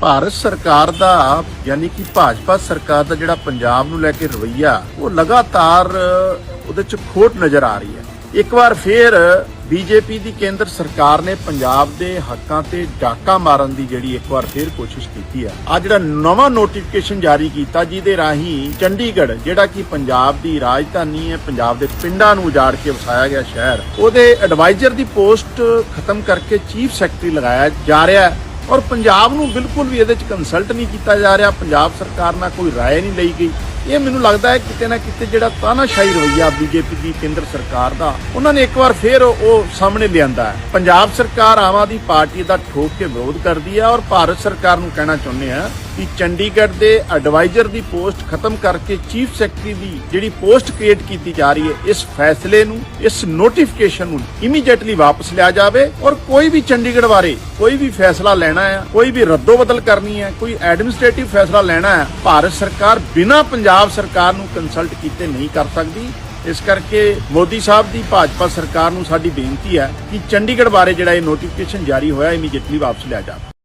ਭਾਰਤ ਸਰਕਾਰ ਦਾ, ਯਾਨੀ ਕਿ ਭਾਜਪਾ ਸਰਕਾਰ ਦਾ ਜਿਹੜਾ ਪੰਜਾਬ ਨੂੰ ਲੈ ਕੇ ਰਵਈਆ, ਉਹ ਲਗਾਤਾਰ ਉਹਦੇ ਚ ਖੋਟ ਨਜ਼ਰ ਆ ਰਹੀ ਹੈ। ਇੱਕ ਵਾਰ ਫੇਰ ਬੀਜੇਪੀ ਦੀ ਕੇਂਦਰ ਸਰਕਾਰ ਨੇ ਪੰਜਾਬ ਦੇ ਹੱਕਾਂ ਤੇ ਡਾਕਾ ਮਾਰਨ ਦੀ ਜਿਹੜੀ ਇੱਕ ਵਾਰ ਫੇਰ ਕੋਸ਼ਿਸ਼ ਕੀਤੀ ਹੈ ਆ ਜਿਹੜਾ ਨਵਾਂ ਨੋਟੀਫਿਕੇਸ਼ਨ ਜਾਰੀ ਕੀਤਾ ਜਿਹਦੇ ਰਾਹੀਂ ਚੰਡੀਗੜ੍ਹ ਜਿਹੜਾ ਕਿ ਪੰਜਾਬ ਦੀ ਰਾਜਧਾਨੀ ਹੈ ਪੰਜਾਬ ਦੇ ਪਿੰਡਾਂ ਨੂੰ ਉਜਾੜ ਕੇ ਵਸਾਇਆ ਗਿਆ ਸ਼ਹਿਰ ਉਹਦੇ ਐਡਵਾਈਜ਼ਰ ਦੀ ਪੋਸਟ ਖਤਮ ਕਰਕੇ ਚੀਫ ਸੈਕਟਰੀ ਲਗਾਇਆ ਜਾ ਰਿਹਾ ਹੈ ਔਰ ਪੰਜਾਬ ਨੂੰ ਬਿਲਕੁਲ ਵੀ ਇਹਦੇ ਚ ਕੰਸਲਟ ਨਹੀਂ ਕੀਤਾ ਜਾ ਰਿਹਾ ਪੰਜਾਬ ਸਰਕਾਰ ਨਾਲ ਕੋਈ رائے ਨਹੀਂ ਲਈ ਗਈ ਇਹ ਮੈਨੂੰ ਲੱਗਦਾ ਹੈ ਕਿਤੇ ਨਾ ਕਿਤੇ ਜਿਹੜਾ ਤਾਨਾਸ਼ਾਹੀ ਰਵਈਆ ਬੀਜੇਪੀ ਦੀ ਕੇਂਦਰ ਸਰਕਾਰ ਦਾ, ਉਹਨਾਂ ਨੇ ਇੱਕ ਵਾਰ ਫੇਰ ਉਹ ਸਾਹਮਣੇ ਲਿਆਂਦਾ ਹੈ। ਪੰਜਾਬ ਸਰਕਾਰ ਆਮ ਆਦਮੀ ਪਾਰਟੀ ਦਾ ਠੋਕ ਕੇ ਵਿਰੋਧ ਕਰਦੀ ਹੈ ਔਰ ਭਾਰਤ ਸਰਕਾਰ ਨੂੰ ਕਹਿਣਾ ਚਾਹੁੰਦੇ ਆ ਕਿ ਚੰਡੀਗੜ੍ਹ ਦੇ ਐਡਵਾਈਜ਼ਰ ਦੀ ਪੋਸਟ ਖਤਮ ਕਰਕੇ ਚੀਫ ਸੈਕਟਰੀ ਦੀ ਜਿਹੜੀ ਪੋਸਟ ਕ੍ਰੀਏਟ ਕੀਤੀ ਜਾ ਰਹੀ ਹੈ, ਇਸ ਫੈਸਲੇ ਨੂੰ, ਇਸ ਨੋਟੀਫਿਕੇਸ਼ਨ ਨੂੰ ਇਮੀਡੀਏਟਲੀ ਵਾਪਸ ਲਿਆ ਜਾਵੇ ਔਰ ਕੋਈ ਵੀ ਚੰਡੀਗੜ੍ਹ ਬਾਰੇ ਕੋਈ ਵੀ ਫੈਸਲਾ ਲੈਣਾ ਹੈ, ਕੋਈ ਵੀ ਰੱਦੋ ਬਦਲ ਕਰਨੀ ਹੈ, ਕੋਈ ਐਡਮਿਨਿਸਟ੍ਰੇਟਿਵ ਫੈਸਲਾ ਲੈਣਾ ਹੈ, ਭਾਰਤ ਸਰਕਾਰ ਬਿਨਾਂ ਪੰਜਾਬ ਸਰਕਾਰ ਨੂੰ ਕੰਸਲਟ ਕੀਤੇ ਨਹੀਂ ਕਰ ਸਕਦੀ। ਇਸ ਕਰਕੇ ਮੋਦੀ ਸਾਹਿਬ ਦੀ ਭਾਜਪਾ ਸਰਕਾਰ ਨੂੰ ਸਾਡੀ ਬੇਨਤੀ ਹੈ ਕਿ ਚੰਡੀਗੜ੍ਹ ਬਾਰੇ ਜਿਹੜਾ ਇਹ ਨੋਟੀਫਿਕੇਸ਼ਨ ਜਾਰੀ ਹੋਇਆ ਇਮੀਡੀਏਟਲੀ ਵਾਪਸ ਲਿਆ ਜਾਵੇ।